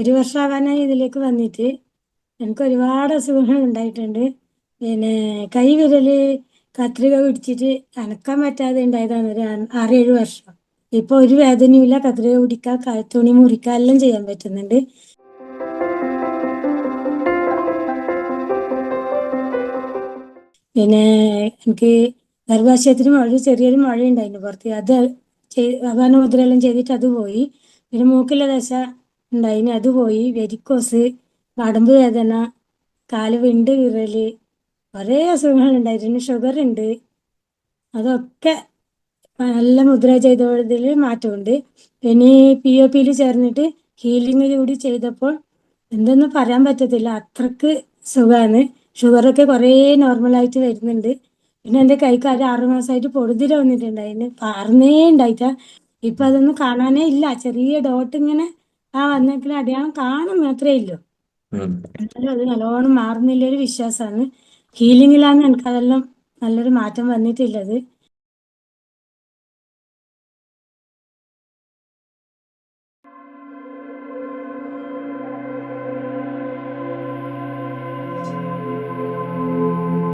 ഒരു വർഷമാവാനായി ഇതിലേക്ക് വന്നിട്ട് എനിക്ക് ഒരുപാട് അസുഖങ്ങൾ ഉണ്ടായിട്ടുണ്ട്. പിന്നെ കൈവിരൽ കത്രിക പിടിച്ചിട്ട് അനക്കാൻ പറ്റാതെ ഉണ്ടായതാണ് ഒരു ആറേഴ് വർഷം. ഇപ്പൊ ഒരു വേദനയുമില്ല. കത്രിക പിടിക്കാൻ തുണി മുറിക്കാൻ എല്ലാം ചെയ്യാൻ പറ്റുന്നുണ്ട്. പിന്നെ എനിക്ക് ഗർഭാശയത്തിന് മഴ ചെറിയൊരു മഴ ഉണ്ടായിരുന്നു പുറത്ത്. അത് ചെയ്ത് മുദ്രയെല്ലാം ചെയ്തിട്ട് അത് പോയി. പിന്നെ മൂക്കിലെ ദശ ഉണ്ടായിന് അത് പോയി. വെരിക്കോസ് വടമ്പ് വേദന കാൽ വിണ്ട് വിറൽ കുറേ അസുഖങ്ങൾ ഉണ്ടായിരുന്നു ഷുഗർ ഉണ്ട്. അതൊക്കെ നല്ല മുദ്ര ചെയ്തതിൽ മാറ്റമുണ്ട്. ഇനി പി ഒ പിയിൽ ചേർന്നിട്ട് ഹീലിംഗ് കൂടി ചെയ്തപ്പോൾ എന്തെന്ന് പറയാൻ പറ്റത്തില്ല. അത്രയ്ക്ക് സുഖമാണ് ഷുഗറൊക്കെ കുറേ നോർമലായിട്ട് വരുന്നുണ്ട്. പിന്നെ എന്റെ കൈക്ക് ഒരു ആറു മാസമായിട്ട് പൊടുതിര വന്നിട്ടുണ്ടായിരുന്നു പാർന്നേ ഉണ്ടായിട്ടാ. ഇപ്പൊ അതൊന്നും കാണാനേ ഇല്ല. ചെറിയ ഡോട്ട് ഇങ്ങനെ ആ വന്നെങ്കിലും അടയാളം കാണും മാത്രമേ ഇല്ലൂ ഉം. എന്നാലും അത് നല്ലോണം മാറുന്നില്ല ഒരു വിശ്വാസമാണ്. ഹീലിംഗിലാണ് എനിക്ക് അതെല്ലാം നല്ലൊരു മാറ്റം വന്നിട്ടുള്ളത്